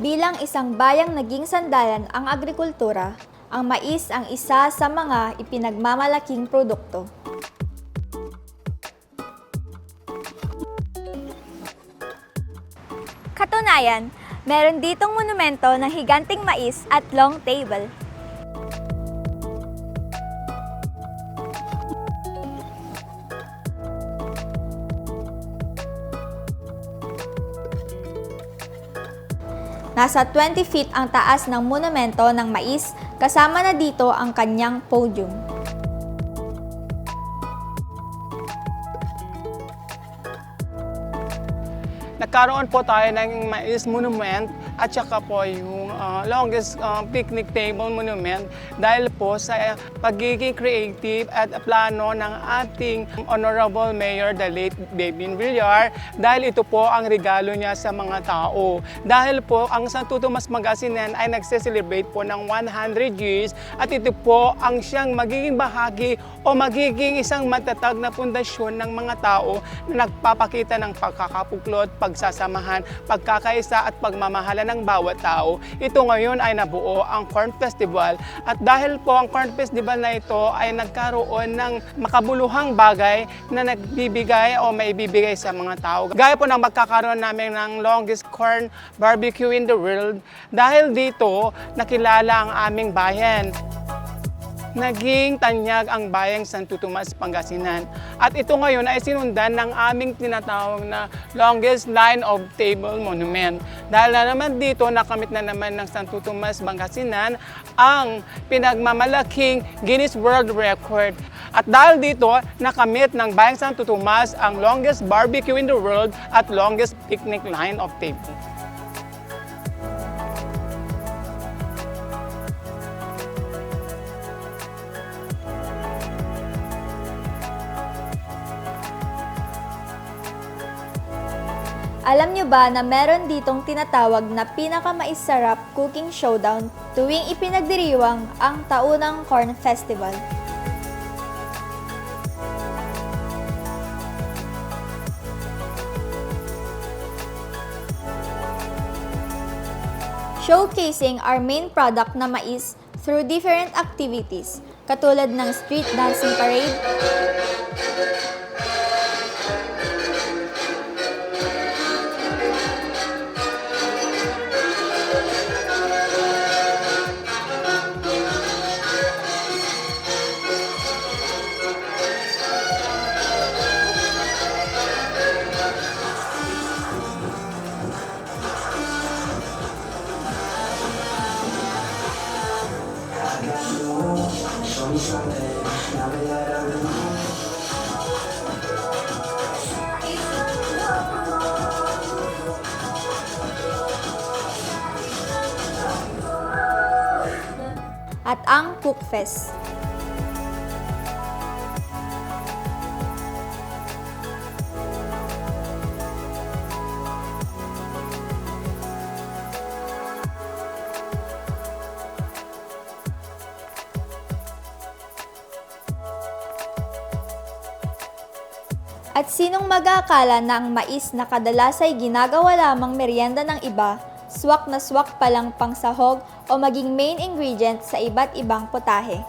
Bilang isang bayang naging sandalan ang agrikultura, ang mais ang isa sa mga ipinagmamalaking produkto. Katunayan, meron ditong monumento ng higanting mais at long table. Nasa 20 feet ang taas ng monumento ng mais, kasama na dito ang kanyang podium. Nagkaroon po tayo ng mais monument at saka po yung ah, longest ah, picnic table monument dahil po sa pagiging creative at plano ng ating Honorable Mayor, the late Babin Villar, dahil ito po ang regalo niya sa mga tao. Dahil po ang Santo Tomas Magasinan ay nagse-celebrate po ng 100 years at ito po ang siyang magiging bahagi o magiging isang matatag na pundasyon ng mga tao na nagpapakita ng pagkakapuklod, pagsasamahan, pagkakaisa at pagmamahala ng bawat tao. Ito ngayon ay nabuo ang Corn Festival at dahil po ang Corn Festival na ito ay nagkaroon ng makabuluhang bagay na nagbibigay o maibibigay sa mga tao. Gaya po ng magkakaroon namin ng longest corn barbecue in the world dahil dito nakilala ang aming bayan. Naging tanyag ang bayang Santo Tomas, Pangasinan. At ito ngayon ay sinundan ng aming tinatawag na longest line of table monument. Dahil na naman dito, nakamit na naman ng Santo Tomas, Pangasinan ang pinagmamalaking Guinness World Record. At dahil dito, nakamit ng bayang Santo Tomas ang longest barbecue in the world at longest picnic line of table. Alam nyo ba na meron ditong tinatawag na pinakamaisarap cooking showdown tuwing ipinagdiriwang ang taunang Corn Festival? Showcasing our main product na mais through different activities katulad ng street dancing parade, at ang Cook At sinong mag-aakala na ang mais na kadalas ay ginagawa lamang merienda ng iba, swak na swak palang pangsahog o maging main ingredient sa iba't ibang putahe.